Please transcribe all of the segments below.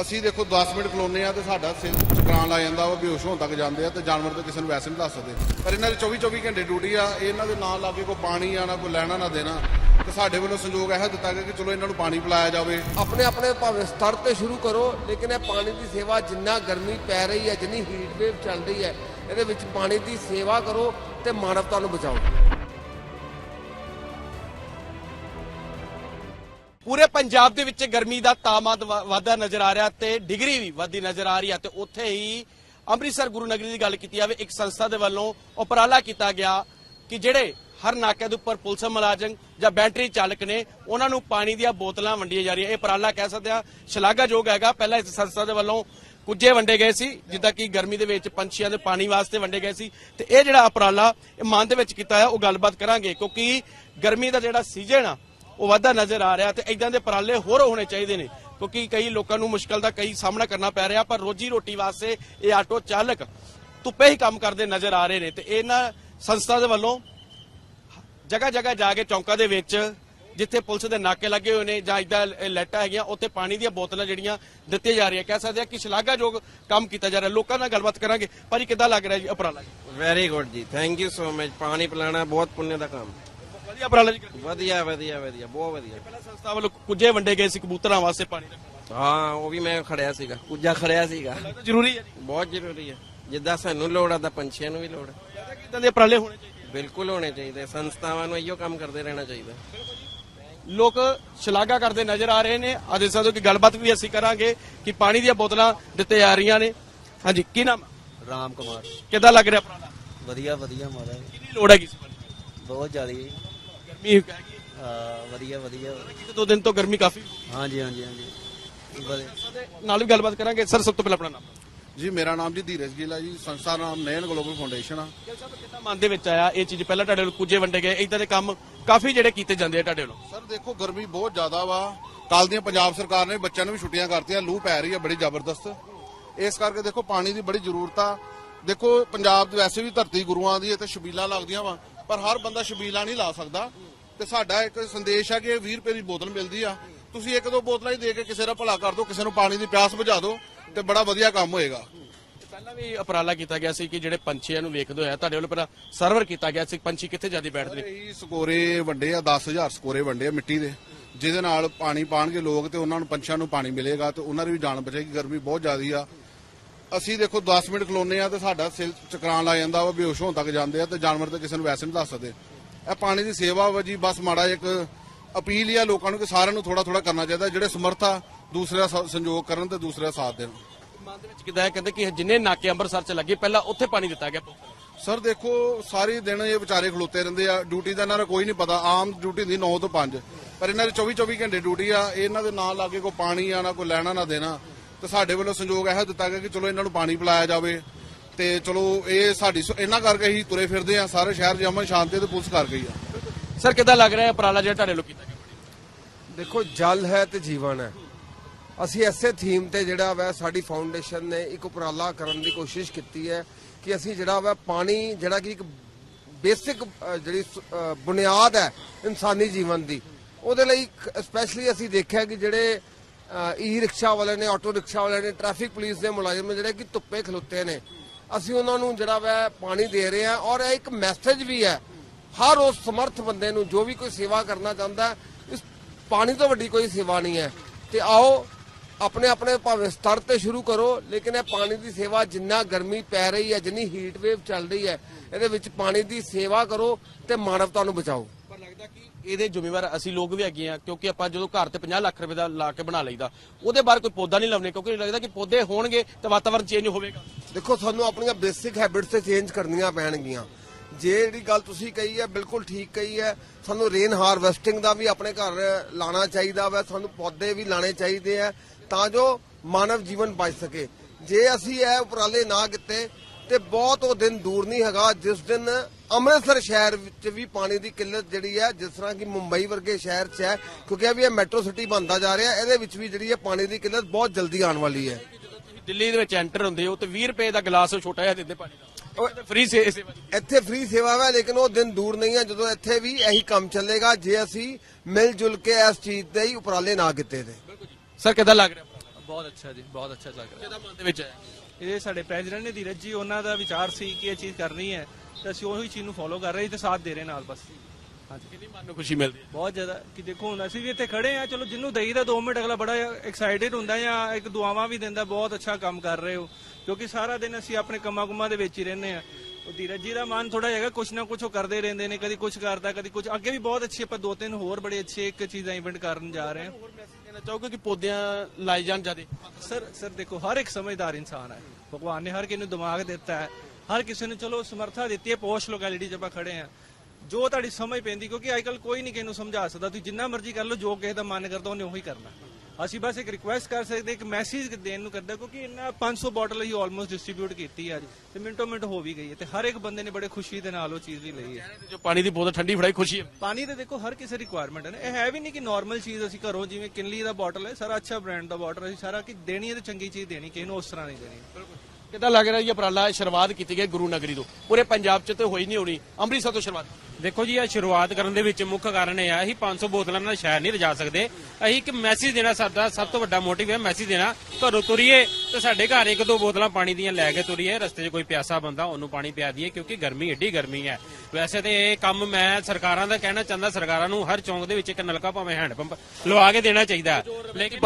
ਅਸੀਂ ਦੇਖੋ 10 ਮਿੰਟ ਖਲੋਨੇ ਆ ਤੇ ਸਾਡਾ ਸਿਰ ਚਕਰਾਨ ਲਾ ਜਾਂਦਾ, ਉਹ ਬੇਹੋਸ਼ ਹੋਣ ਤੱਕ ਜਾਂਦੇ ਆ ਤੇ ਜਾਨਵਰ ਤੇ ਕਿਸੇ ਨੂੰ ਵੈਸੇ ਨਹੀਂ ਦੱਸ ਸਕਦੇ। ਪਰ ਇਹਨਾਂ ਦੀ 24 24 ਘੰਟੇ ਡਿਊਟੀ ਆ ਇਹਨਾਂ ਦੇ ਨਾਲ ਲਾਗੇ ਕੋਈ ਪਾਣੀ ਆ ਨਾ, ਕੋਈ ਲੈਣਾ ਨਾ ਦੇਣਾ। ਤੇ ਸਾਡੇ ਵੱਲੋਂ ਸੰਯੋਗ ਇਹੋ ਦਿੱਤਾ ਗਿਆ ਕਿ ਚਲੋ ਇਹਨਾਂ ਨੂੰ ਪਾਣੀ ਪਿਲਾਇਆ ਜਾਵੇ। ਆਪਣੇ ਆਪਣੇ ਭਾਵੇਂ ਸਤਰ ਤੇ ਸ਼ੁਰੂ ਕਰੋ, ਲੇਕਿਨ ਇਹ ਪਾਣੀ ਦੀ ਸੇਵਾ ਜਿੰਨਾ ਗਰਮੀ ਪੈ ਰਹੀ ਹੈ, ਜਿੰਨੀ ਹੀਟ ਵੇਵ ਚੱਲ ਰਹੀ ਹੈ, ਇਹਦੇ ਵਿੱਚ ਪਾਣੀ ਦੀ ਸੇਵਾ ਕਰੋ ਤੇ ਮਾਨਵਤਾ ਨੂੰ ਬਚਾਓ। ਪੂਰੇ ਪੰਜਾਬ ਦੇ ਵਿੱਚ ਗਰਮੀ ਦਾ ਤਾਪਮਾਨ ਵ- ਵਾਧਾ ਨਜ਼ਰ ਆ ਰਿਹਾ ਤੇ ਡਿਗਰੀ ਵੀ ਵਧਦੀ ਨਜ਼ਰ ਆ ਰਹੀ ਹੈ ਤੇ ਉੱਥੇ ਹੀ ਅੰਮ੍ਰਿਤਸਰ ਗੁਰੂ ਨਗਰੀ ਦੀ ਗੱਲ ਕੀਤੀ ਜਾਵੇ, ਇੱਕ ਸੰਸਥਾ ਦੇ ਵੱਲੋਂ ਉਪਰਾਲਾ ਕੀਤਾ ਗਿਆ ਕਿ ਜਿਹੜੇ ਹਰ ਨਾਕੇ ਦੇ ਉੱਪਰ ਪੁਲਿਸ ਮੁਲਾਜ਼ਮ ਜਾਂ ਬੈਟਰੀ ਚਾਲਕ ਨੇ, ਉਹਨਾਂ ਨੂੰ ਪਾਣੀ ਦੀਆਂ ਬੋਤਲਾਂ ਵੰਡੀਆਂ ਜਾ ਰਹੀਆਂ। ਇਹ ਉਪਰਾਲਾ ਕਹਿ ਸਕਦੇ ਆ ਸ਼ਲਾਘਾਯੋਗ ਹੈਗਾ। ਪਹਿਲਾਂ ਇਸ ਸੰਸਥਾ ਦੇ ਵੱਲੋਂ ਕੁੱਜੇ ਵੰਡੇ ਗਏ ਸੀ, ਜਿੱਦਾਂ ਕਿ ਗਰਮੀ ਦੇ ਵਿੱਚ ਪੰਛੀਆਂ ਦੇ ਪਾਣੀ ਵਾਸਤੇ ਵੰਡੇ ਗਏ ਸੀ। ਤੇ ਇਹ ਜਿਹੜਾ ਉਪਰਾਲਾ ਇਹ ਮਨ ਦੇ ਵਿੱਚ ਕੀਤਾ ਹੈ ਉਹ ਗੱਲਬਾਤ ਕਰਾਂਗੇ, ਕਿਉਂਕਿ ਗਰਮੀ ਦਾ ਜਿਹੜਾ ਸੀਜ਼ਨ ਆ ਉਹ ਵਾਧਾ ਨਜ਼ਰ ਆ ਰਿਹਾ ਤੇ ਇਦਾਂ ਦੇ ਉਪਰਾਲੇ ਹੋਰ ਹੋਣੇ ਚਾਹੀਦੇ ਨੇ, ਕਿਉਂਕਿ ਕਈ ਲੋਕਾਂ ਨੂੰ ਮੁਸ਼ਕਲ ਦਾ ਕਈ ਸਾਹਮਣਾ ਕਰਨਾ ਪੈ ਰਿਹਾ, ਪਰ ਰੋਜੀ ਰੋਟੀ ਵਾਸਤੇ ਇਹ ਆਟੋ ਚਾਲਕ ਧੁੱਪੇ ਹੀ ਕੰਮ ਕਰਦੇ ਨਜ਼ਰ ਆ ਰਹੇ ਨੇ ਤੇ ਇਹਨਾਂ ਸੰਸਥਾ ਦੇ ਵੱਲੋਂ ਜਗ੍ਹਾ ਜਗ੍ਹਾ ਜਾ ਕੇ ਚੌਂਕਾਂ ਦੇ ਵਿੱਚ, ਜਿੱਥੇ ਪੁਲਿਸ ਦੇ ਨਾਕੇ ਲੱਗੇ ਹੋਏ ਨੇ ਜਾਂ ਇਦਾਂ ਲਾਈਟਾਂ ਹੈਗੀਆਂ, ਉੱਥੇ ਪਾਣੀ ਦੀਆਂ ਬੋਤਲਾਂ ਜਿਹੜੀਆਂ ਦਿੱਤੀਆਂ ਜਾ ਰਹੀਆਂ। ਕਹਿ ਸਕਦੇ ਆ ਕਿ ਸ਼ਲਾਘਾਯੋਗ ਕੰਮ ਕੀਤਾ ਜਾ ਰਿਹਾ। ਲੋਕਾਂ ਨਾਲ ਗੱਲਬਾਤ ਕਰਾਂਗੇ। ਪਰ ਇਹ ਕਿੱਦਾਂ ਲੱਗ ਰਿਹਾ ਜੀ ਉਪਰਾਲਾ ਜੀ? ਵੈਰੀ ਗੁੱਡ ਜੀ। ਥੈਂਕ ਯੂ ਸੋ ਮਚ ਪਾਣੀ ਪਿਲਾਣਾ ਬਹੁਤ ਪੁੰਨ ਦਾ ਕੰਮ। ਵਧੀਆ ਉਪਰਾਲਾ ਜੀ ਵਧੀਆ ਵਧੀਆ ਵਧੀਆ ਬਹੁਤ ਵਧੀਆ। ਪਹਿਲਾਂ ਸੰਸਥਾ ਵੱਲੋਂ ਕੁਝੇ ਵੰਡੇ ਗਏ ਸੀ ਕਬੂਤਰਾਂ ਵਾਸਤੇ ਪਾਣੀ ਦਾ ਹਾਂ ਉਹ ਵੀ ਮੈਂ ਖੜਿਆ ਸੀਗਾ ਕੁੱਜਾ ਖੜਿਆ ਸੀਗਾ। ਲੱਗਦਾ ਜ਼ਰੂਰੀ ਹੈ ਜੀ। ਬਹੁਤ ਜ਼ਰੂਰੀ ਹੈ। ਜਿੱਦਾਂ ਸਾਨੂੰ ਲੋੜ ਆ ਤਾਂ ਪੰਛੀਆਂ ਨੂੰ ਵੀ ਲੋੜ ਹੈ ਲੱਗਦਾ ਕਿ ਇਦਾਂ ਦੇ ਉਪਰਾਲੇ ਹੋਣੇ ਚਾਹੀਦੇ ਬਿਲਕੁਲ ਹੋਣੇ ਚਾਹੀਦੇ ਸੰਸਥਾਵਾਂ ਨੂੰ ਇਹੋ ਕੰਮ ਕਰਦੇ ਰਹਿਣਾ ਚਾਹੀਦਾ। ਲੋਕ ਸ਼ਲਾਘਾ ਕਰਦੇ ਨਜ਼ਰ ਆ ਰਹੇ ਨੇ। ਆਦੇ ਸਾਦੋ ਕੀ ਗੱਲਬਾਤ ਵੀ ਅਸੀਂ ਕਰਾਂਗੇ ਕਿ ਪਾਣੀ ਦੀਆਂ ਬੋਤਲਾਂ ਦਿੱਤੇ ਜਾ ਰਹੀਆਂ ਨੇ। ਹਾਂਜੀ ਕੀ ਨਾਮ ਰਾਮ ਕੁਮਾਰ। ਕਿੱਦਾਂ ਲੱਗ ਰਿਹਾ ਉਪਰਾਲਾ? ਵਧੀਆ ਵਧੀਆ ਮਹਾਰਾਜ। ਕਿੰਨੀ ਲੋੜ ਹੈਗੀ ਸੀ ਪਾਣੀ ਬਹੁਤ ਜ਼ਿਆਦਾ ਜੀ। ਗਰਮੀ ਹੈਗੀ ਹਾਂ, ਵਧੀਆ ਵਧੀਆ। ਇੱਕ ਦੋ ਦਿਨ ਤੋਂ ਗਰਮੀ ਕਾਫੀ। ਹਾਂਜੀ ਹਾਂਜੀ ਹਾਂਜੀ। ਵਧੀਆ। ਨਾਲ ਵੀ ਗੱਲਬਾਤ ਕਰਾਂਗੇ। ਸਰ ਸਭ ਤੋਂ ਪਹਿਲਾਂ ਆਪਣਾ ਨਾਮ। ਜੀ ਮੇਰਾ ਨਾਮ ਜੀ ਧੀਰਜ ਗਿੱਲ ਆ ਜੀ। ਸੰਸਥਾ ਨਾਮ ਨੈਣ ਗਲੋਬਲ ਫਾਊਂਡੇਸ਼ਨ ਆ। ਕਿੱਦਾਂ ਮਨ ਦੇ ਵਿੱਚ ਆਇਆ? ਇਹ ਚੀਜ਼ ਪਹਿਲਾਂ ਤੁਹਾਡੇ ਵੱਲੋਂ ਕੁਝੇ ਵੰਡੇ ਗਏ। ਇਦਾਂ ਦੇ ਕੰਮ ਕਾਫੀ ਜਿਹੜੇ ਕੀਤੇ ਜਾਂਦੇ ਆ ਤੁਹਾਡੇ ਵੱਲੋਂ। ਸਰ ਦੇਖੋ ਗਰਮੀ ਬਹੁਤ ਜ਼ਿਆਦਾ ਵਾ। ਕੱਲ ਦੀਆਂ ਪੰਜਾਬ ਸਰਕਾਰ ਨੇ ਬੱਚਿਆਂ ਨੂੰ ਵੀ ਛੁੱਟੀਆਂ ਕਰਤੀਆਂ। ਲੂ ਪੈ ਰਹੀ ਹੈ ਬੜੀ ਜ਼ਬਰਦਸਤ। ਇਸ ਕਰਕੇ ਦੇਖੋ ਪਾਣੀ ਦੀ ਬੜੀ ਜ਼ਰੂਰਤ ਆ। ਦੇਖੋ ਪੰਜਾਬ ਦੀ ਵੈਸੇ ਵੀ ਧਰਤੀ ਗੁਰੂਆਂ ਦੀ ਹੈ ਤੇ ਛਬੀਲਾਂ ਲੱਗਦੀਆਂ ਵਾ ਪਰ ਹਰ ਬੰਦਾ ਛਬੀਲਾਂ ਨਹੀਂ ਲਾ ਸਕਦਾ। ਤੇ ਸਾਡਾ ਇੱਕ ਸੰਦੇਸ਼ ਆ ਕਿ ਇਹ 20 ਰੁਪਏ ਦੀ ਬੋਤਲ ਮਿਲਦੀ ਆ। ਤੁਸੀਂ ਇੱਕ ਦੋ ਬੋਤਲਾਂ ਹੀ ਦੇ ਕੇ ਕਿਸੇ ਦਾ ਭਲਾ ਕਰ ਦਿਓ ਕਿਸੇ ਨੂੰ ਪਾਣੀ ਦੀ ਪਿਆਸ ਬੁਝਾ ਦਿਓ ਤੇ ਬੜਾ ਵਧੀਆ ਕੰਮ ਹੋਏਗਾ। ਪਹਿਲਾਂ ਵੀ ਉਪਰਾਲਾ ਕੀਤਾ ਗਿਆ ਸੀ ਕਿ ਜਿਹੜੇ ਪੰਛੀਆਂ ਨੂੰ ਵੇਖਦੇ ਹੋਇਆ ਤੁਹਾਡੇ ਵੱਲੋਂ ਪਹਿਲਾਂ ਸਰਵਰ ਕੀਤਾ ਗਿਆ ਸੀ ਪੰਛੀ ਕਿੱਥੇ ਜਾਂਦੇ ਬੈਠਦੇ ਨੇ? ਇਹੀ ਸਕੋਰੇ ਵੰਡੇ ਆ 10000 ਸਕੋਰੇ ਵੰਡੇ ਆ ਮਿੱਟੀ ਦੇ ਜਿਹਦੇ ਨਾਲ ਪਾਣੀ ਪਾਣਗੇ ਲੋਕ ਤੇ ਉਹਨਾਂ ਨੂੰ ਪੰਛੀਆਂ ਨੂੰ ਪਾਣੀ ਮਿਲੇਗਾ ਤੇ ਉਹਨਾਂ ਦੀ ਵੀ ਜਾਨ ਬਚੇਗੀ ਗਰਮੀ ਬਹੁਤ ਜ਼ਿਆਦੀ ਆ। ਅਸੀਂ ਦੇਖੋ 10 ਮਿੰਟ ਖਲੋਨੇ ਆ ਤੇ ਸਾਡਾ ਸਿਰ ਚਕਰਾਨ ਲਾ ਜਾਂਦਾ ਵਾ ਬੇਹੋਸ਼ ਹੋਣ ਤੱਕ ਜਾਂਦੇ ਆ ਤੇ ਜਾਨਵਰ ਤੇ ਕਿਸੇ ਨੂੰ ਵੈਸੇ ਨਹੀਂ ਦੱਸ ਸਕਦੇ। ਇਹ ਪਾਣੀ ਦੀ ਸੇਵਾ ਵਾ ਜੀ ਬਸ ਮਾੜਾ ਇੱਕ ਅਪੀਲ ਹੀ ਆ ਲੋਕਾਂ ਨੂੰ ਕਿ ਸਾਰਿਆਂ ਨੂੰ ਥੋੜਾ ਥੋੜਾ ਕਰਨਾ ਚਾਹੀਦਾ ਜਿਹੜੇ ਸਮਰਥ ਦੂਸਰੇ ਦਾ ਸੰਯੋਗ ਕਰਨ ਤੇ ਦੂਸਰੇ ਦਾ ਸਾਥ ਦੇਣ। ਮਨ ਦੇ ਵਿੱਚ ਕਿਦਾਂ ਕਹਿੰਦੇ ਕਿ ਜਿੰਨੇ ਨਾਕੇ ਅੰਮ੍ਰਿਤਸਰ ਚ ਲੱਗੇ ਪਹਿਲਾਂ ਉੱਥੇ ਪਾਣੀ ਦਿੱਤਾ ਗਿਆ। ਸਰ ਦੇਖੋ ਸਾਰੇ ਦਿਨ ਇਹ ਵਿਚਾਰੇ ਖਲੋਤੇ ਰਹਿੰਦੇ ਆ ਡਿਊਟੀ ਦਾ ਇਹਨਾਂ ਦਾ ਕੋਈ ਨਹੀਂ ਪਤਾ ਆਮ ਡਿਊਟੀ ਹੁੰਦੀ 9 ਤੋਂ 5 ਪਰ ਇਹਨਾਂ ਦੀ 24 24 ਘੰਟੇ ਡਿਊਟੀ ਆ ਇਹਨਾਂ ਦੇ ਨਾਲ ਲਾਗੇ ਕੋਈ ਪਾਣੀ ਆ ਨਾ ਕੋਈ ਲੈਣਾ ਨਾ ਦੇਣਾ ਤੇ ਸਾਡੇ ਵੱਲੋਂ ਸੰਯੋਗ ਇਹੋ ਦਿੱਤਾ ਗਿਆ ਕਿ ਚਲੋ ਇਹਨਾਂ ਨੂੰ ਪਾਣੀ ਪਿਲਾਇਆ ਜਾਵੇ। ਤੇ ਚਲੋ ਇਹ ਸਾਡੀ ਇਹਨਾਂ ਕਰਕੇ ਹੀ ਤੁਰੇ ਫਿਰਦੇ ਆ ਸਾਰੇ ਸ਼ਹਿਰ 'ਚ ਅਮਨ ਸ਼ਾਂਤੀ ਤੇ ਪੁਲਿਸ ਕਰ ਗਈ ਆ। ਸਰ ਕਿਦਾਂ ਲੱਗ ਰਿਹਾ ਹੈ ਉਪਰਾਲਾ ਜਿਹੜਾ ਤੁਹਾਡੇ ਗਿਆ? ਦੇਖੋ ਜਲ ਹੈ ਤੇ ਜੀਵਨ ਹੈ। ਅਸੀਂ ਐਸੇ ਥੀਮ ਤੇ ਜਿਹੜਾ ਵਾ ਸਾਡੀ ਫਾਊਂਡੇਸ਼ਨ ਨੇ ਇੱਕ ਉਪਰਾਲਾ ਕਰਨ ਦੀ ਕੋਸ਼ਿਸ਼ ਕੀਤੀ ਹੈ ਕਿ ਅਸੀਂ ਜਿਹੜਾ ਵਾ ਪਾਣੀ ਜਿਹੜਾ ਕਿ ਇੱਕ ਬੇਸਿਕ ਜਿਹੜੀ ਬੁਨਿਆਦ ਹੈ ਇਨਸਾਨੀ ਜੀਵਨ ਦੀ ਉਹਦੇ ਲਈ ਸਪੈਸ਼ਲੀ ਅਸੀਂ ਦੇਖਿਆ ਕਿ ਜਿਹੜੇ ਈ ਰਿਕਸ਼ਾ ਵਾਲੇ ਨੇ ਆਟੋ ਰਿਕਸ਼ਾ ਵਾਲੇ ਨੇ ਟ੍ਰੈਫਿਕ ਪੁਲਿਸ ਦੇ ਮੁਲਾਜ਼ਮ ਨੇ ਜਿਹੜੇ ਕਿ ਧੁੱਪੇ ਖਲੋਤੇ ਨੇ। ਅਸੀਂ ਉਹਨਾਂ ਨੂੰ ਜਿਹੜਾ ਵੈ ਪਾਣੀ ਦੇ ਰਹੇ ਹਾਂ ਔਰ ਇਹ ਇੱਕ ਮੈਸੇਜ ਵੀ ਹੈ। ਹਰ ਉਸ ਸਮਰਥ ਬੰਦੇ ਨੂੰ ਜੋ ਵੀ ਕੋਈ ਸੇਵਾ ਕਰਨਾ ਚਾਹੁੰਦਾ ਇਸ ਪਾਣੀ ਤੋਂ ਵੱਡੀ ਕੋਈ ਸੇਵਾ ਨਹੀਂ ਹੈ। ਤੇ ਆਓ, ਆਪਣੇ ਆਪਣੇ ਭਾਵੇਂ ਸਤਰ ਤੇ ਸ਼ੁਰੂ ਕਰੋ, ਲੇਕਿਨ ਇਹ ਪਾਣੀ ਦੀ ਸੇਵਾ ਜਿੰਨਾ ਗਰਮੀ ਪੈ ਰਹੀ ਹੈ, ਜਿੰਨੀ ਹੀਟ ਵੇਵ ਚੱਲ ਰਹੀ ਹੈ, ਇਹਦੇ ਵਿੱਚ ਪਾਣੀ ਦੀ ਸੇਵਾ ਕਰੋ ਤੇ ਮਾਨਵਤਾ ਨੂੰ ਬਚਾਓ। ਲੱਗਦਾ ਕਿ ਇਹਦੇ ਜ਼ਿੰਮੇਵਾਰ ਅਸੀਂ ਲੋਕ ਵੀ ਹੈਗੇ ਆ ਕਿਉਂਕਿ ਆਪਾਂ ਜਦੋਂ ਘਰ ਤੇ 50 ਲੱਖ ਰੁਪਏ ਦਾ ਲਾ ਕੇ ਬਣਾ ਲਈਦਾ, ਉਹਦੇ ਬਾਅਦ ਕੋਈ ਪੌਦਾ ਨਹੀਂ ਲਾਉਣੇ, ਕਿਉਂਕਿ ਲੱਗਦਾ ਕਿ ਪੌਦੇ ਹੋਣਗੇ ਤਾਂ ਵਾਤਾਵਰਨ ਚੇਂਜ ਹੋਵੇਗਾ। ਦੇਖੋ ਸਾਨੂੰ ਆਪਣੀਆਂ ਬੇਸਿਕ ਹੈਬਿਟਸ ਤੇ ਚੇਂਜ ਕਰਨੀਆਂ ਪੈਣਗੀਆਂ। ਜੇ ਜਿਹੜੀ ਗੱਲ ਤੁਸੀਂ ਕਹੀ ਹੈ, ਬਿਲਕੁਲ ਠੀਕ ਕਹੀ ਹੈ, ਸਾਨੂੰ ਰੇਨ ਹਾਰਵੈਸਟਿੰਗ ਦਾ ਵੀ ਆਪਣੇ ਘਰ ਲਾਣਾ ਚਾਹੀਦਾ ਵਾ, ਸਾਨੂੰ ਪੌਦੇ ਵੀ ਲਾਣੇ ਚਾਹੀਦੇ ਆ, ਤਾਂ ਜੋ ਮਾਨਵ ਜੀਵਨ ਬਚ ਸਕੇ। ਜੇ ਅਸੀਂ ਇਹ ਉਪਰਾਲੇ ਨਾ ਕੀਤੇ, ਤੇ ਬਹੁਤ ਉਹ ਦਿਨ ਦੂਰ ਨਹੀਂ ਹੈਗਾ, ਜਿਸ ਦਿਨ ਅੰਮ੍ਰਿਤਸਰ ਸ਼ਹਿਰ ਵਿੱਚ ਵੀ ਪਾਣੀ ਦੀ ਕਿੱਲਤ ਜਿਹੜੀ ਹੈ ਜਿਸ ਤਰ੍ਹਾਂ ਕਿ ਮੁੰਬਈ ਵਰਗੇ ਸ਼ਹਿਰ 'ਚ ਹੈ ਕਿਉਂਕਿ ਇਹ ਵੀ ਇਹ ਮੈਟਰੋ ਸਿਟੀ ਬਣਦਾ ਜਾ ਰਿਹਾ ਇਹਦੇ ਵਿੱਚ ਵੀ ਜਿਹੜੀ ਹੈ ਪਾਣੀ ਦੀ ਕਿੱਲਤ ਬਹੁਤ ਜਲਦੀ ਆਉਣ ਵਾਲੀ ਹੈ। ਜਦੋਂ ਤੁਸੀਂ ਦਿੱਲੀ ਦੇ ਵਿੱਚ ਐਂਟਰ ਹੁੰਦੇ ਹੋ ਤੇ 20 ਰੁਪਏ ਦਾ ਗਲਾਸ ਛੋਟਾ ਜਿਹਾ ਦਿੰਦੇ ਪਾਣੀ ਦਾ। ਫ੍ਰੀ ਸੇਵਾ। ਇੱਥੇ ਫ੍ਰੀ ਸੇਵਾ ਹੈ ਲੇਕਿਨ ਉਹ ਦਿਨ ਦੂਰ ਨਹੀਂ ਹੈ ਜਦੋਂ ਇੱਥੇ ਵੀ ਇਹੀ ਕੰਮ ਚੱਲੇਗਾ ਜੇ ਅਸੀਂ ਮਿਲ ਜੁਲ ਕੇ ਇਸ ਚੀਜ਼ ਦੇ ਹੀ ਉਪਰਾਲੇ ਨਾ ਕੀਤੇ ਤੇ। ਸਰ ਕਿਦਾਂ ਲੱਗ ਰਿਹਾ? ਬਹੁਤ ਅੱਛਾ ਜੀ ਬਹੁਤ ਅੱਛਾ ਲੱਗ ਰਿਹਾ। ਕਿਹਦਾ ਮਨ ਦੇ ਵਿੱਚ ਹੈ ਇਹ ਸਾਡੇ ਪ੍ਰੈਜ਼ੀਡੈਂਟ ਨੇ ਧੀਰਜ ਜੀ ਉਹਨਾਂ ਦਾ ਵਿਚਾਰ ਸੀ ਕਿ ਇਹ ਚੀਜ਼ ਕਰਨੀ ਹੈ। ਤੇ ਅਸੀਂ ਉਹੀ ਚੀਜ਼ ਨੂੰ ਫੋਲੋ ਕਰ ਰਹੇ ਤੇ ਸਾਥ ਦੇ ਰਹੇ ਨਾਲ ਬਸ। ਹਾਂਜੀ। ਕਿੰਨੀ ਮਨ ਨੂੰ ਖੁਸ਼ੀ ਮਿਲਦੀ ਹੈ? ਬਹੁਤ ਜ਼ਿਆਦਾ। ਕਿ ਦੇਖੋ ਹੁਣ ਅਸੀਂ ਵੀ ਇੱਥੇ ਖੜੇ ਆ ਚਲੋ ਜਿੰਨੂੰ ਦਈਦਾ 2 ਮਿੰਟ ਅਗਲਾ ਬੜਾ ਐਕਸਾਈਟਿਡ ਹੁੰਦਾ ਜਾਂ ਇੱਕ ਦੁਆਵਾਂ ਵੀ ਦਿੰਦਾ ਬਹੁਤ ਅੱਛਾ ਕੰਮ ਕਰ ਰਹੇ ਹੋ। ਕਿਉਂਕਿ ਸਾਰਾ ਦਿਨ ਅਸੀਂ ਆਪਣੇ ਕੰਮਾਂ ਕੁਮਾਂ ਦੇ ਵਿੱਚ ਹੀ ਰਹਿੰਦੇ ਆ ਉਹ ਧੀਰਜ ਜੀ ਦਾ ਮਨ ਥੋੜਾ ਹੈਗਾ ਕੁਛ ਨਾ ਕੁਛ ਉਹ ਕਰਦੇ ਰਹਿੰਦੇ ਨੇ ਕਦੀ ਕੁਛ ਕਰਦਾ ਕਦੀ ਕੁਛ। ਅੱਗੇ ਵੀ ਬਹੁਤ ਅੱਛੇ ਆਪਾਂ ਦੋ ਤਿੰਨ ਹੋਰ ਬੜੇ ਅੱਛੇ ਇੱਕ ਚੀਜ਼ਾਂ ਇਵੈਂਟ ਕਰਨ ਜਾ ਰਹੇ ਹਾਂ। ਹੋਰ ਮੈਸੇਜ ਦੇਣਾ ਚਾਹੋਗੇ ਕਿ ਪੌਦਿਆਂ ਲਾਏ ਜਾਣ ਜਿਆਦੇ? ਸਰ ਸਰ ਦੇਖੋ ਹਰ ਇੱਕ ਸਮਝਦਾਰ ਇਨਸਾਨ ਹੈ। ਭਗਵਾਨ ਨੇ ਹਰ ਕਿਸੇ ਨੂੰ ਦਿਮਾਗ ਦਿੱਤਾ ਹੈ। ਹਰ ਕਿਸੇ ਨੂੰ ਚਲੋ ਸਮਰੱਥਾ ਦਿੱਤੀ ਹੈ ਪੋਸਟ ਲੋਕੈਲਿਟੀ 'ਚ ਆਪਾਂ ਖੜੇ ਆ ਜੋ ਤੁਹਾਡੀ ਸਮਝ ਪੈਂਦੀ ਕਿਉਂਕਿ ਅੱਜਕੱਲ ਕੋਈ ਨਹੀਂ ਕਿਸੇ ਨੂੰ ਸਮਝਾ ਸਕਦਾ। ਤੁਸੀਂ ਜਿੰਨਾ ਮਰਜ਼ੀ ਕਰ ਲਓ ਜੋ ਕਿਸੇ ਦਾ ਮਨ ਕਰਦਾ ਉਹਨੇ ਉਹੀ ਕਰਨਾ। ਅਸੀਂ ਬਸ ਇੱਕ ਰਿਕੁਐਸਟ ਕਰ ਸਕਦੇ ਇੱਕ ਮੈਸੇਜ ਦੇਣ ਨੂੰ ਕਰਦਾ ਕਿਉਂਕਿ ਇੰਨਾ 500 ਬੋਟਲ ਹੀ ਆਲਮੋਸਟ ਡਿਸਟ੍ਰੀਬਿਊਟ ਕੀਤੀ ਅੱਜ। ਤੇ ਮਿੰਟੋ ਮਿੰਟ ਹੋ ਵੀ ਗਈ ਹੈ ਤੇ ਹਰ ਇੱਕ ਬੰਦੇ ਨੇ ਬੜੇ ਖੁਸ਼ੀ ਦੇ ਨਾਲ ਉਹ ਚੀਜ਼ ਵੀ ਲਈ ਹੈ। ਜੋ ਪਾਣੀ ਦੀ ਬੋਤਲ ਠੰਡੀ ਫੜਾਈ ਖੁਸ਼ੀ ਹੈ। ਪਾਣੀ ਤੇ ਦੇਖੋ ਹਰ ਕਿਸੇ ਰਿਕੁਆਇਰਮੈਂਟ ਹੈ ਨਾ। ਇਹ ਹੈ ਵੀ ਨਹੀਂ ਕਿ ਨਾਰਮਲ ਚੀਜ਼ ਅਸੀਂ ਘਰੋਂ ਜਿਵੇਂ ਕਿਨਲੀ ਦਾ ਬੋਟਲ ਹੈ ਸਾਰਾ ਅੱਛਾ ਬ੍ਰਾਂਡ ਦਾ ਬੋਟਲ ਅਸੀਂ ਸਾਰਾ ਕਿ ਦੇਣੀ ਹੈ ਤੇ ਚੰਗੀ ਚੀਜ਼ ਦੇਣੀ ਕਿਸੇ ਨੂੰ ਉਸ ਤਰ੍ਹਾਂ ਨਹੀਂ ਦੇਣੀ। ਕਿੱਦਾਂ ਲੱਗ ਰਿਹਾ ਜੀ ਉਪਰਾਲਾ? ਸ਼ੁਰੂਆਤ ਕੀਤੀ ਗਈ ਗੁਰੂ ਨਗਰੀ ਤੋਂ। ਪੂਰੇ ਪੰਜਾਬ 'ਚ ਤੇ ਹੋਈ ਨਹੀਂ ਹੋਣੀ। ਅੰਮ੍ਰਿਤਸਰ ਤੋਂ ਸ਼ੁਰੂਆਤ। ਦੇਖੋ ਜੀ ਇਹ ਸ਼ੁਰੂਆਤ ਕਰਨ ਦੇ ਵਿੱਚ ਮੁੱਖ ਕਾਰਨ ਇਹ ਆ ਅਸੀਂ 500 ਬੋਤਲਾਂ ਨਾਲ ਸ਼ਹਿਰ ਨਹੀਂ ਰਜਾ ਸਕਦੇ। ਅਸੀਂ ਇੱਕ ਮੈਸੇਜ ਦੇਣਾ ਸਾਡਾ ਸਭ ਤੋਂ ਵੱਡਾ ਮੋਟਿਵ ਹੈ ਮੈਸੇਜ ਦੇਣਾ ਘਰੋਂ ਤੁਰੀਏ ਤੇ ਸਾਡੇ ਘਰ ਇੱਕ ਦੋ ਬੋਤਲਾਂ ਪਾਣੀ ਦੀਆਂ ਲੈ ਕੇ ਤੁਰੀਏ। ਰਸਤੇ 'ਚ ਕੋਈ ਪਿਆਸਾ ਬੰਦਾ ਉਹਨੂੰ ਪਾਣੀ ਪਿਆ ਦਈਏ ਕਿਉਂਕਿ ਗਰਮੀ ਏਡੀ ਗਰਮੀ ਹੈ। ਵੈਸੇ ਤੇ ਇਹ ਕੰਮ ਮੈਂ ਸਰਕਾਰਾਂ ਦਾ ਕਹਿਣਾ ਚਾਹੁੰਦਾ ਸਰਕਾਰਾਂ ਨੂੰ ਹਰ ਚੌਂਕ ਦੇ ਵਿੱਚ ਇੱਕ ਨਲਕਾ ਭਾਵੇਂ ਹੈਂਡ ਪੰਪ ਲਵਾ ਕੇ ਦੇਣਾ ਚਾਹੀਦਾ। ਲੇਕਿਨ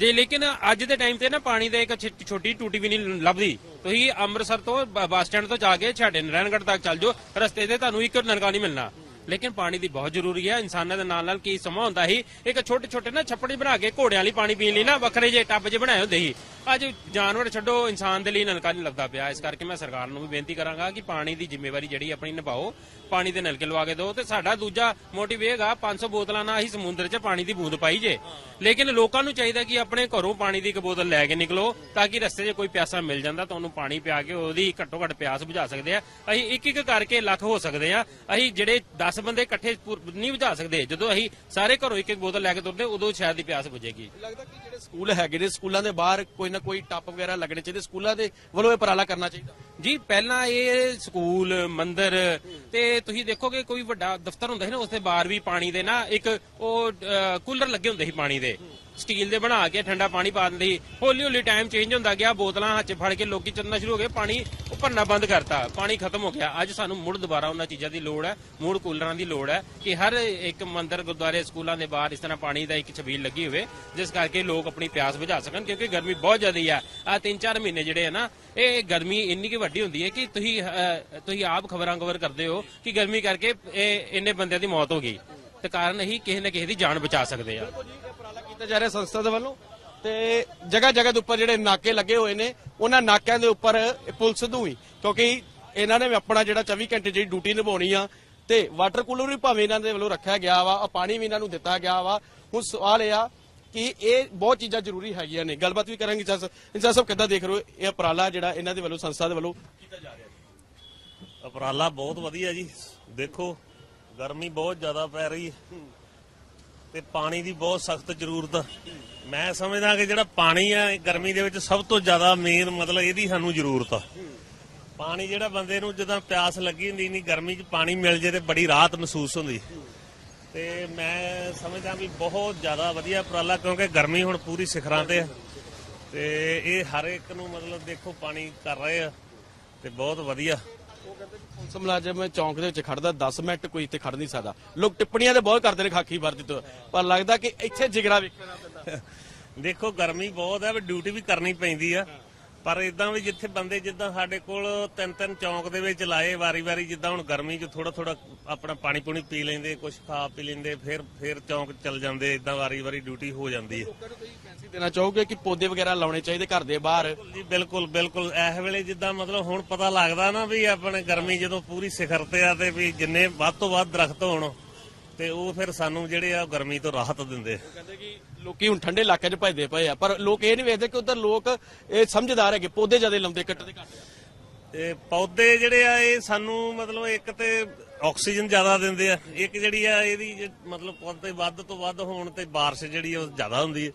ਜੀ, ਲੇਕਿਨ ਅੱਜ ਦੇ ਟਾਈਮ ਤੇ ਨਾ ਪਾਣੀ ਦੇ ਇੱਕ ਛ- ਛੋਟੀ ਟੂਟੀ ਵੀ ਨਹੀਂ ਲੱਭਦੀ। ਤੁਸੀਂ ਅੰਮ੍ਰਿਤਸਰ ਤੋਂ ਬ- ਬੱਸ ਸਟੈਂਡ ਤੋਂ ਜਾ ਕੇ ਛਾੜੇ ਨਾਰਾਇਣਗੜ੍ਹ ਤੱਕ ਚੱਲ ਜਾਓ। ਰਸਤੇ ਤੇ ਤੁਹਾਨੂੰ ਇੱਕ ਨਲਕਾ ਨਹੀਂ ਮਿਲਣਾ। ਲੇਕਿਨ ਪਾਣੀ ਦੀ ਬਹੁਤ ਜ਼ਰੂਰੀ ਹੈ। ਇਨਸਾਨਾਂ ਦੇ ਨਾਲ ਨਾਲ ਕੀ ਸਮਾਂ ਹੁੰਦਾ ਸੀ? ਇੱਕ ਛੋਟੇ ਛੋਟੇ ਨਾ ਛੱਪੜੀ ਬਣਾ ਕੇ ਘੋੜਿਆਂ ਲਈ ਪਾਣੀ ਪੀਣ ਲਈ ਨਾ ਵੱਖਰੇ ਜੇ ਟੱਬ ਜੇ ਬਣਾਏ ਹੁੰਦੇ ਸੀ। ਅੱਜ ਜਾਨਵਰ ਛੱਡੋ, ਇਨਸਾਨ ਦੇ ਲਈ ਨਲਕਾ ਨਹੀਂ ਲੱਭਦਾ ਪਿਆ। ਇਸ ਕਰਕੇ ਮੈਂ ਸਰਕਾਰ ਨੂੰ ਵੀ ਬੇਨਤੀ ਕਰਾਂਗਾ ਕਿ ਪਾਣੀ ਦੀ ਜ਼ਿੰਮੇਵਾਰੀ ਜਿਹੜੀ ਆਪਣੀ ਨਿਭਾਓ। ਪਾਣੀ ਦੇ ਨਲਕੇ ਲਵਾ ਕੇ ਦਿਓ ਤੇ ਸਾਡਾ ਦੂਜਾ ਮੋਟਿਵ ਇਹ ਹੈਗਾ 500 ਬੋਤਲਾਂ ਨਾਲ ਅਸੀਂ ਸਮੁੰਦਰ 'ਚ ਪਾਣੀ ਦੀ ਬੂੰਦ ਪਾਈ ਜੇ। ਲੇਕਿਨ ਲੋਕਾਂ ਨੂੰ ਚਾਹੀਦਾ ਕਿ ਆਪਣੇ ਘਰੋਂ ਪਾਣੀ ਦੀ ਇੱਕ ਬੋਤਲ ਲੈ ਕੇ ਨਿਕਲੋ ਤਾਂ ਕਿ ਰਸਤੇ 'ਚ ਕੋਈ ਪਿਆਸਾ ਮਿਲ ਜਾਂਦਾ, ਤਾਂ ਉਹਨੂੰ ਪਾਣੀ ਪਿਆ ਕੇ ਉਹਦੀ ਘੱਟੋ ਘੱਟ ਪਿਆਸ ਬੁਝਾ ਸਕਦੇ ਆ। ਅਸੀਂ ਇੱਕ ਇੱਕ ਕਰਕੇ ਲੱਖ ਹੋ ਸਕਦੇ ਆ। ਅਸੀਂ ਜਿਹੜੇ 10 ਬੰਦੇ ਇਕੱਠੇ ਪੂਰ- ਨਹੀਂ ਬੁਝਾ ਸਕਦੇ, ਜਦੋਂ ਅਸੀਂ ਸਾਰੇ ਘਰੋਂ ਇੱਕ ਇੱਕ ਬੋਤਲ ਲੈ ਕੇ ਤੁਰਦੇ, ਉਦੋਂ ਸ਼ਾਇਦ ਦੀ ਪਿਆਸ ਬੁਝੇਗੀ। ਲੱਗਦਾ ਕਿ ਜਿਹੜੇ ਸਕੂਲ ਹੈਗੇ ਨੇ, ਸਕੂਲਾਂ ਦੇ ਬਾਹਰ ਕੋਈ ਨਾ ਕੋਈ ਟੱਪ ਵਗੈਰਾ ਲੱਗਣੇ ਚਾਹੀਦੇ, ਸਕੂਲਾਂ ਦੇ ਵੱਲੋਂ ਇਹ ਉਪਰਾਲਾ ਕਰਨਾ ਚਾਹੀਦਾ। ਜੀ, ਪਹਿਲਾਂ ਇਹ ਸਕੂਲ, ਮੰਦਿਰ ਤੇ ਤੁਸੀਂ ਦੇਖੋਗੇ ਕੋਈ ਵੱਡਾ ਦਫ਼ਤਰ ਹੁੰਦਾ ਸੀ ਨਾ, ਉਸ ਦੇ ਬਾਹਰ ਵੀ ਪਾਣੀ ਦੇ ਨਾ, ਇੱਕ ਉਹ ਕੂਲਰ ਲੱਗੇ ਹੁੰਦੇ ਸੀ ਪਾਣੀ ਦੇ। ਸਟੀਲ ਦੇ ਬਣਾ ਕੇ ਠੰਡਾ ਪਾਣੀ ਪਾ ਦਿੰਦੇ। ਸੀ ਹੌਲੀ ਹੌਲੀ ਟਾਈਮ ਚੇਂਜ ਹੁੰਦਾ ਗਿਆ, ਬੋਤਲਾਂ ਹੱਥ 'ਚ ਫੜ ਕੇ ਲੋਕੀ ਚੱਲਣਾ ਸ਼ੁਰੂ ਹੋ ਗਏ, ਪਾਣੀ ਉਹ ਭਰਨਾ ਬੰਦ ਕਰਤਾ। ਪਾਣੀ ਖਤਮ ਹੋ ਗਿਆ। ਅੱਜ ਸਾਨੂੰ ਮੁੜ ਦੁਬਾਰਾ ਉਹਨਾਂ ਚੀਜ਼ਾਂ ਦੀ ਲੋੜ ਹੈ, ਮੁੜ ਕੂਲਰਾਂ ਦੀ ਲੋੜ ਹੈ ਕਿ ਹਰ ਇੱਕ ਮੰਦਿਰ, ਗੁਰਦੁਆਰੇ, ਸਕੂਲਾਂ ਦੇ ਬਾਹਰ ਇਸ ਤਰ੍ਹਾਂ ਪਾਣੀ ਦਾ ਇੱਕ ਛਬੀਲ ਲੱਗੀ ਹੋਵੇ, ਜਿਸ ਕਰਕੇ ਲੋਕ ਆਪਣੀ ਪਿਆਸ ਬੁਝਾ ਸਕਣ, ਕਿਉਂਕਿ ਗਰਮੀ ਬਹੁਤ ਜ਼ਿਆਦਾ ਆ। ਆ 3-4 ਮਹੀਨੇ ਜਿਹੜੇ ਆ ਨਾ, ਇਹ ਗਰਮੀ ਇੰਨੀ ਕਿ ਵੱਡੀ ਹੁੰਦੀ ਹੈ ਕਿ ਤੁਸੀਂ ਤੁਸੀਂ ਆਪ ਖਬਰਾਂ ਕਵਰ ਕਰਦੇ ਹੋ ਕਿ ਗਰਮੀ ਕਰਕੇ ਇਹ ਇੰਨੇ ਬੰਦਿਆਂ ਦੀ ਮੌਤ ਹੋ ਗਈ। ਤੇ ਕਾਰਨ ਇਹੀ ਕਿਸੇ ਨਾ ਕਿਸੇ ਦੀ ਜਾਨ ਬਚਾ ਸਕਦੇ ਆ। ਉਪਰਾਲਾ ਕੀਤਾ ਜਾ ਰਿਹਾ ਸੰਸਥਾ ਦੇ ਵੱਲੋਂ ਤੇ ਜਗ੍ਹਾ ਜਗ੍ਹਾ ਦੇ ਉੱਪਰ ਜਿਹੜੇ ਨਾਕੇ ਲੱਗੇ ਹੋਏ ਨੇ, ਉਹਨਾਂ ਨਾਕਿਆਂ ਦੇ ਉੱਪਰ ਪੁਲਿਸ ਨੂੰ ਕਿਉਂਕਿ ਇਹਨਾਂ ਨੇ ਆਪਣਾ ਜਿਹੜਾ 24 ਘੰਟੇ ਜਿਹੜੀ ਡਿਊਟੀ ਨਿਭਾਉਣੀ ਆ ਤੇ ਵਾਟਰ ਕੂਲਰ ਵੀ ਭਾਵੇਂ ਇਹਨਾਂ ਦੇ ਵੱਲੋਂ ਰੱਖਿਆ ਗਿਆ ਵਾ, ਆ ਪਾਣੀ ਵੀ ਇਹਨਾਂ ਨੂੰ ਦਿੱਤਾ ਗਿਆ ਵਾ। ਹੁਣ ਸਵਾਲ ਇਹ ਆ ਕਿ ਇਹ ਬਹੁਤ ਚੀਜ਼ਾਂ ਜ਼ਰੂਰੀ ਹੈਗੀਆਂ ਨੇ। ਗੱਲਬਾਤ ਵੀ ਕਰਾਂਗੇ ਇੰਚਾਰਜ ਸਾਹਿਬ ਸਾਹਿਬ, ਕਿੱਦਾਂ ਦੇਖ ਰਹੇ ਹੋ ਇਹ ਉਪਰਾਲਾ ਜਿਹੜਾ ਇਹਨਾਂ ਦੇ ਵੱਲੋਂ ਸੰਸਥਾ ਦੇ ਵੱਲੋਂ ਕੀਤਾ ਜਾ ਰਿਹਾ? ਉਪਰਾਲਾ ਬਹੁਤ ਵਧੀਆ ਜੀ। ਦੇਖੋ, ਗਰਮੀ ਬਹੁਤ ਜ਼ਿਆਦਾ ਪੈ ਰਹੀ ਹੈ। ਤੇ ਪਾਣੀ ਦੀ ਬਹੁਤ ਸਖਤ ਜ਼ਰੂਰਤ ਆ। ਮੈਂ ਸਮਝਦਾ ਕਿ ਜਿਹੜਾ ਪਾਣੀ ਆ ਗਰਮੀ ਦੇ ਵਿੱਚ ਸਭ ਤੋਂ ਜ਼ਿਆਦਾ ਮੇਨ ਮਤਲਬ ਇਹਦੀ ਸਾਨੂੰ ਜ਼ਰੂਰਤ ਆ। ਪਾਣੀ ਜਿਹੜਾ ਬੰਦੇ ਨੂੰ ਜਦੋਂ ਪਿਆਸ ਲੱਗੀ ਹੁੰਦੀ ਨਹੀਂ ਗਰਮੀ 'ਚ ਪਾਣੀ ਮਿਲ ਜੇ ਤੇ ਬੜੀ ਰਾਹਤ ਮਹਿਸੂਸ ਹੁੰਦੀ। ਤੇ ਮੈਂ ਸਮਝਦਾ ਵੀ ਬਹੁਤ ਜ਼ਿਆਦਾ ਵਧੀਆ ਉਪਰਾਲਾ, ਕਿਉਂਕਿ ਗਰਮੀ ਹੁਣ ਪੂਰੀ ਸਿਖਰਾਂ ਤੇ ਆ। ਤੇ ਇਹ ਹਰ ਇੱਕ ਨੂੰ ਮਤਲਬ ਦੇਖੋ ਪਾਣੀ ਕਰ ਰਹੇ ਆ, ਤੇ ਬਹੁਤ ਵਧੀਆ। ਪੁਲਿਸ ਮੁਲਾਜ਼ਮ ਚੌਂਕ ਦੇ ਵਿੱਚ ਖੜਦਾ 10 ਮਿੰਟ ਕੋਈ ਇੱਥੇ ਖੜ ਨਹੀਂ ਸਕਦਾ। ਲੋਕ ਟਿੱਪਣੀਆਂ ਤੇ ਬਹੁਤ ਕਰਦੇ ਨੇ ਖਾਕੀ ਵਰਦੀ ਤੋਂ, ਪਰ ਲੱਗਦਾ ਕਿ ਇੱਥੇ ਜਿਗਰਾ ਵੇਖਣਾ ਪੈਂਦਾ। ਦੇਖੋ, ਗਰਮੀ ਬਹੁਤ ਹੈ, ਵੀ ਡਿਊਟੀ ਵੀ ਕਰਨੀ ਪੈਂਦੀ ਆ। ਪਰ ਇਦਾਂ ਵੀ ਜਿੱਥੇ ਬੰਦੇ ਜਿੱਦਾਂ ਸਾਡੇ ਕੋਲ ਤਿੰਨ ਤਿੰਨ ਚੌਂਕ ਦੇ ਵਿੱਚ ਲਾਏ ਵਾਰੀ-ਵਾਰੀ ਜਿੱਦਾਂ ਹੁਣ ਗਰਮੀ 'ਚ ਥੋੜਾ ਥੋੜਾ ਆਪਣਾ ਪਾਣੀ ਪੂਣੀ ਪੀ ਲੈਂਦੇ ਕੁਝ ਖਾ ਪੀ ਲੈਂਦੇ ਫਿਰ ਫਿਰ ਚੌਂਕ ਚੱਲ ਜਾਂਦੇ ਇਦਾਂ ਵਾਰੀ-ਵਾਰੀ ਡਿਊਟੀ ਹੋ ਜਾਂਦੀ ਹੈ। ਮੈਸੇਜ ਦੇਣਾ ਚਾਹੋਗੇ ਕਿ ਪੌਦੇ ਵਗੈਰਾ ਲਾਉਣੇ ਚਾਹੀਦੇ ਘਰ ਦੇ ਬਾਹਰ? ਜੀ ਬਿਲਕੁਲ ਬਿਲਕੁਲ। ਇਸ ਵੇਲੇ ਜਿੱਦਾਂ ਮਤਲਬ ਹੁਣ ਪਤਾ ਲੱਗਦਾ ਨਾ ਵੀ ਆਪਣੇ ਗਰਮੀ ਜਦੋਂ ਪੂਰੀ ਸਿਖਰ ਤੇ ਆ ਤੇ ਵੀ ਜਿੰਨੇ ਵੱਧ ਤੋਂ ਵੱਧ ਦਰਖਤ ਹੋਣ ਤੇ ਉਹ ਫਿਰ ਸਾਨੂੰ ਜਿਹੜੇ ਆ ਗਰਮੀ ਤੋਂ ਰਾਹਤ ਦਿੰਦੇ ਕਹਿੰਦੇ ਕਿ ਲੋਕੀ ਹੁਣ ਠੰਡੇ ਇਲਾਕਿਆਂ 'ਚ ਭਜਦੇ ਪਏ ਆ ਪਰ ਲੋਕ ਇਹ ਨਹੀਂ ਵੇਖਦੇ ਕਿ ਉਧਰ ਲੋਕ ਇਹ ਸਮਝਦਾਰ ਹੈਗੇ ਪੌਦੇ ਜ਼ਿਆਦਾ ਲਾਉਂਦੇ ਕੱਟਦੇ ਘੱਟ। ਤੇ ਪੌਦੇ ਜਿਹੜੇ ਆ ਇਹ ਸਾਨੂੰ ਮਤਲਬ ਇੱਕ ਤੇ ਆਕਸੀਜਨ ਜ਼ਿਆਦਾ ਦਿੰਦੇ ਆ। ਇੱਕ ਜਿਹੜੀ ਆ ਇਹਦੀ ਮਤਲਬ ਪੌਦੇ ਵੱਧ ਤੋਂ ਵੱਧ ਹੋਣ ਤੇ ਬਾਰਿਸ਼ ਜਿਹੜੀ ਉਹ ਜ਼ਿਆਦਾ ਹੁੰਦੀ ਹੈ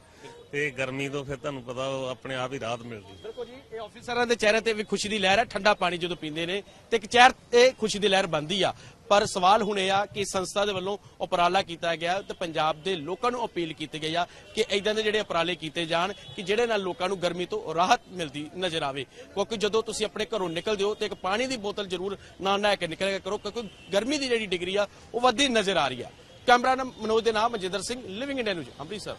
ਤੇ ਗਰਮੀ ਤੋਂ ਫਿਰ ਤੁਹਾਨੂੰ ਪਤਾ ਉਹ ਆਪਣੇ ਆਪ ਹੀ ਰਾਹਤ ਮਿਲਦੀ ਬਿਲਕੁਲ ਜੀ ਇਹ ਆਫੀਸਰਾਂ ਦੇ ਚਿਹਰੇ ਤੇ ਵੀ ਖੁਸ਼ੀ ਦੀ ਲਹਿਰ ਹੈ ਠੰਡਾ ਪਾਣੀ ਜਦੋਂ ਪੀਂਦੇ ਨੇ ਤੇ ਇੱਕ ਚਿਹਰ ਇਹ ਖੁਸ਼ੀ ਦੀ ਲਹਿਰ ਬੰਦੀ ਆ। ਪਰ ਸਵਾਲ ਹੁਣ ਇਹ ਆ ਕਿ ਸੰਸਥਾ ਦੇ ਵੱਲੋਂ ਉਪਰਾਲਾ ਕੀਤਾ ਗਿਆ ਤੇ ਪੰਜਾਬ ਦੇ ਲੋਕਾਂ ਨੂੰ ਅਪੀਲ ਕੀਤੀ ਗਈ ਆ ਕਿ ਇਦਾਂ ਦੇ ਜਿਹੜੇ ਉਪਰਾਲੇ ਕੀਤੇ ਜਾਣ ਕਿ ਜਿਹੜੇ ਨਾਲ ਲੋਕਾਂ ਨੂੰ ਗਰਮੀ ਤੋਂ ਰਾਹਤ ਮਿਲਦੀ ਨਜ਼ਰ ਆਵੇ। ਕਿਉਂਕਿ ਜਦੋਂ ਤੁਸੀਂ ਆਪਣੇ ਘਰੋਂ ਨਿਕਲਦੇ ਹੋ ਤੇ ਇੱਕ ਪਾਣੀ ਦੀ ਬੋਤਲ ਜ਼ਰੂਰ ਨਾਲ ਲੈ ਕੇ ਨਿਕਲਿਆ ਕਰੋ, ਕਿਉਂਕਿ ਗਰਮੀ ਦੀ ਜਿਹੜੀ ਡਿਗਰੀ ਆ, ਉਹ ਵੱਧਦੀ ਨਜ਼ਰ ਆ ਰਹੀ ਆ। ਕੈਮਰਾ ਮਨੋਜ ਦੇ ਨਾਮ Manjinder Singh living India news Amritsar.